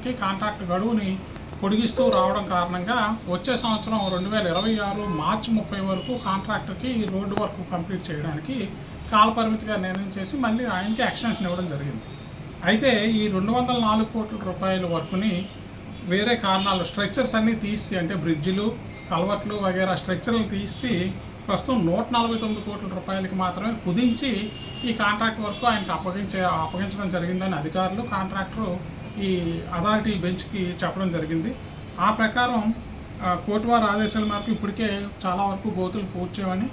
సంవత్సరానికి కాంట్రాక్ట్ గడువుని పొడిగిస్తూ రావడం కారణంగా వచ్చే సంవత్సరం రెండు వేల ఇరవై ఆరు మార్చి ముప్పై వరకు కాంట్రాక్టర్కి ఈ రోడ్డు వర్క్ కంప్లీట్ చేయడానికి కాలపరిమితిగా నిర్ణయం చేసి మళ్ళీ ఆయనకి ఎక్స్టెన్షన్ ఇవ్వడం జరిగింది. అయితే ఈ రెండు వందల నాలుగు కోట్ల రూపాయల వర్క్ని వేరే కారణాలు స్ట్రక్చర్స్ అన్నీ తీసి అంటే బ్రిడ్జిలు కల్వర్ట్లు వగేరా స్ట్రక్చర్లు తీసి ప్రస్తుతం నూట నలభై తొమ్మిది కోట్ల రూపాయలకి మాత్రమే కుదించి ఈ కాంట్రాక్ట్ వర్క్ ఆయనకు అప్పగించే అప్పగించడం జరిగిందని అధికారులు కాంట్రాక్టర్ ఈ అథారిటీ బెంచ్కి చెప్పడం జరిగింది. ఆ ప్రకారం ఆ, కోర్టు వారి ఆదేశాల మేరకు ఇప్పటికే చాలా వరకు గోతులు పూడ్చేవని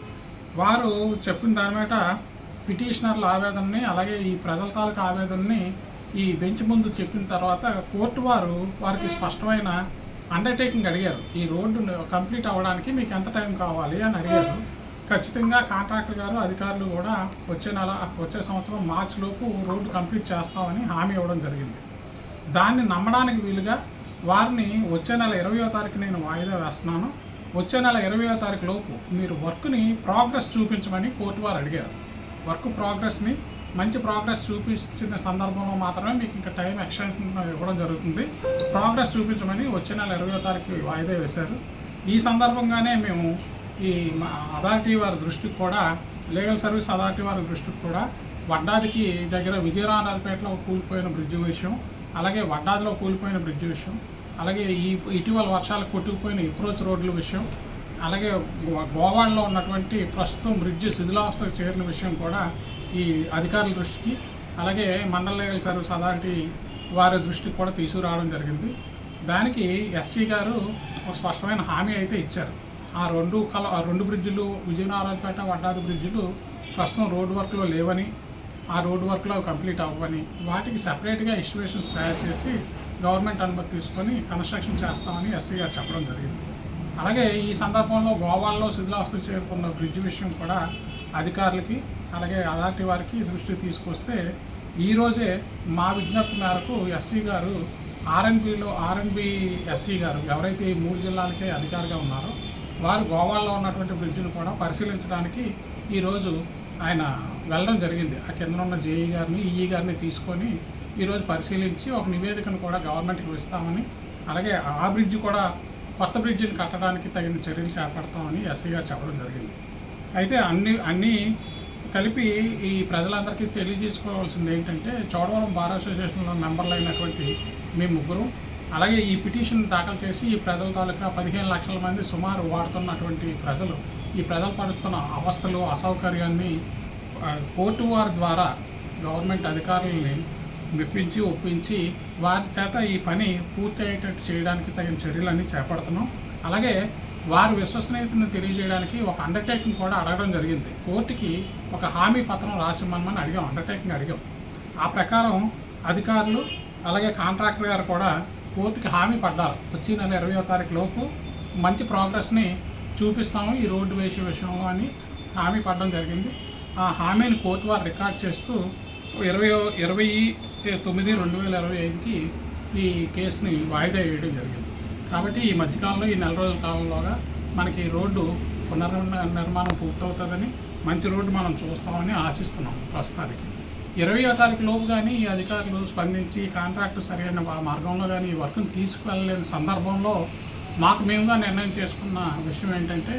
వారు చెప్పిన దాని మీద పిటిషనర్ల ఆవేదనని అలాగే ఈ ప్రజల తాలూకు ఆవేదనని ఈ బెంచ్ ముందు చెప్పిన తర్వాత కోర్టు వారు వారికి స్పష్టమైన అండర్టేకింగ్ అడిగారు. ఈ రోడ్డు కంప్లీట్ అవ్వడానికి మీకు ఎంత టైం కావాలి అని అడిగారు. ఖచ్చితంగా కాంట్రాక్టర్ గారు అధికారులు కూడా వచ్చే నెల వచ్చే సంవత్సరం మార్చిలోపు రోడ్డు కంప్లీట్ చేస్తామని హామీ ఇవ్వడం జరిగింది. దాన్ని నమ్మడానికి వీలుగా వారిని వచ్చే నెల ఇరవయో తారీఖు నేను వాయిదా వేస్తున్నాను. వచ్చే నెల ఇరవయో తారీఖు లోపు మీరు వర్క్ని ప్రోగ్రెస్ చూపించమని కోర్టు వారు అడిగారు. వర్క్ ప్రోగ్రెస్ని మంచి ప్రోగ్రెస్ చూపించిన సందర్భంలో మాత్రమే మీకు ఇంకా టైం ఎక్స్టెన్షన్ ఇవ్వడం జరుగుతుంది. ప్రోగ్రెస్ చూపించమని వచ్చే నెల ఇరవయో తారీఖు వాయిదా వేశారు. ఈ సందర్భంగానే మేము ఈ మా అథారిటీ వారి దృష్టికి కూడా లీగల్ సర్వీస్ అథారిటీ వారి దృష్టికి కూడా వడ్డాదికి దగ్గర విజయరాణాలపేటలో కూలిపోయిన బ్రిడ్జ్ విషయం అలాగే వడ్డాదిలో కూలిపోయిన బ్రిడ్జ్ విషయం అలాగే ఈ ఇటీవల వర్షాలు కొట్టుకుపోయిన అప్రోచ్ రోడ్ల విషయం అలాగే గోవాడలో ఉన్నటువంటి ప్రస్తుతం బ్రిడ్జ్ శిథిలావస్థకు చేరిన విషయం కూడా ఈ అధికారుల దృష్టికి అలాగే మండల లీగల్ సర్వీస్ అథారిటీ వారి దృష్టికి కూడా తీసుకురావడం జరిగింది. దానికి ఎస్సీ గారు ఒక స్పష్టమైన హామీ అయితే ఇచ్చారు. ఆ రెండు కల రెండు బ్రిడ్జిలు విజయనగరంపేట వడ్డాది బ్రిడ్జిలు ప్రస్తుతం రోడ్ వర్క్లో లేవని ఆ రోడ్ వర్క్లో కంప్లీట్ అవ్వని వాటికి సపరేట్గా ఎస్టిమేషన్స్ తయారు చేసి గవర్నమెంట్ అనుమతి తీసుకొని కన్స్ట్రక్షన్ చేస్తామని ఎస్సీ గారు చెప్పడం జరిగింది. అలాగే ఈ సందర్భంలో గోవాల్లో శిథిలావస్థ చేరుకున్న బ్రిడ్జ్ విషయం కూడా అధికారులకి అలాగే అథారిటీ వారికి దృష్టి తీసుకొస్తే ఈరోజే మా విజ్ఞప్తి మేరకు ఎస్సీ గారు ఆర్ఎన్బిలో ఆర్ఎన్బి ఎస్సీ గారు ఎవరైతే ఈ మూడు జిల్లాలకే అధికారిగా ఉన్నారో వారు గోవాలో ఉన్నటువంటి బ్రిడ్జ్ను కూడా పరిశీలించడానికి ఈరోజు ఆయన వెళ్ళడం జరిగింది. ఆ కింద ఉన్న జేఈ గారిని ఈఈ గారిని తీసుకొని ఈరోజు పరిశీలించి ఒక నివేదికను కూడా గవర్నమెంట్కి ఇస్తామని అలాగే ఆ బ్రిడ్జ్ కూడా కొత్త బ్రిడ్జిని కట్టడానికి తగిన చర్యలు చేపడతామని ఎస్సీ గారు చెప్పడం జరిగింది. అయితే అన్ని అన్నీ కలిపి ఈ ప్రజలందరికీ తెలియజేసుకోవాల్సింది ఏంటంటే చోడవరం బార్ అసోసియేషన్లో మెంబర్లు అయినటువంటి మీ ముగ్గురు అలాగే ఈ పిటిషన్ దాఖలు చేసి ఈ ప్రజల తాలూకా పదిహేను లక్షల మంది సుమారు వాడుతున్నటువంటి ప్రజలు ఈ ప్రజలు పడుతున్న అవస్థలు అసౌకర్యాన్ని కోర్టు వారి ద్వారా గవర్నమెంట్ అధికారులని మెప్పించి ఒప్పించి వారి చేత ఈ పని పూర్తి అయ్యేటట్టు చేయడానికి తగిన చర్యలన్నీ చేపడుతున్నాం. అలాగే వారి విశ్వసనీయతను తెలియజేయడానికి ఒక అండర్టేకింగ్ కూడా అడగడం జరిగింది. కోర్టుకి ఒక హామీ పత్రం రాసిమ్మని అడిగాం అండర్టేకింగ్ అడిగాం. ఆ ప్రకారం అధికారులు అలాగే కాంట్రాక్టర్ గారు కూడా కోర్టుకి హామీ పడ్డారు. వచ్చే నెల ఇరవయో తారీఖు లోపు మంచి ప్రోగ్రెస్ని చూపిస్తాము ఈ రోడ్డు వేసే విషయంలో అని హామీ పడడం జరిగింది. ఆ హామీని కోర్టు వారు రికార్డ్ చేస్తూ ఇరవై ఇరవై తొమ్మిది రెండు వేల ఇరవై ఐదుకి ఈ కేసుని వాయిదా వేయడం జరిగింది. కాబట్టి ఈ మధ్యకాలంలో ఈ నెల రోజుల కాలంలోగా మనకి ఈ రోడ్డు పునర్ నిర్మాణం పూర్తవుతుందని మంచి రోడ్డు మనం చూస్తామని ఆశిస్తున్నాం ప్రస్తుతానికి. ఇరవయో తారీఖు లోపు కానీ ఈ అధికారులు స్పందించి కాంట్రాక్టు సరైన మార్గంలో కానీ ఈ వర్క్ని తీసుకువెళ్ళలేని సందర్భంలో మాకు మేముగా నిర్ణయం చేసుకున్న విషయం ఏంటంటే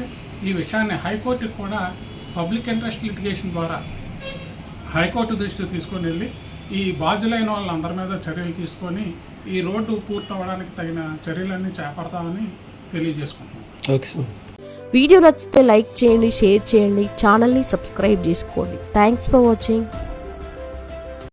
ఈ విషయాన్ని హైకోర్టుకి కూడా పబ్లిక్ ఇంట్రెస్ట్ లిటిగేషన్ ద్వారా హైకోర్టు దృష్టికి తీసుకొని వెళ్ళి ఈ బాధ్యులైన వాళ్ళందరి మీద చర్యలు తీసుకొని ఈ రోడ్డు పూర్తవడానికి తగిన చర్యలన్నీ చేపడతామని తెలియజేసుకుంటున్నాం. Okay sir. వీడియో నచ్చితే లైక్ చేయండి షేర్ చేయండి ఛానల్ని సబ్స్క్రైబ్ చేసుకోండి. Thanks for watching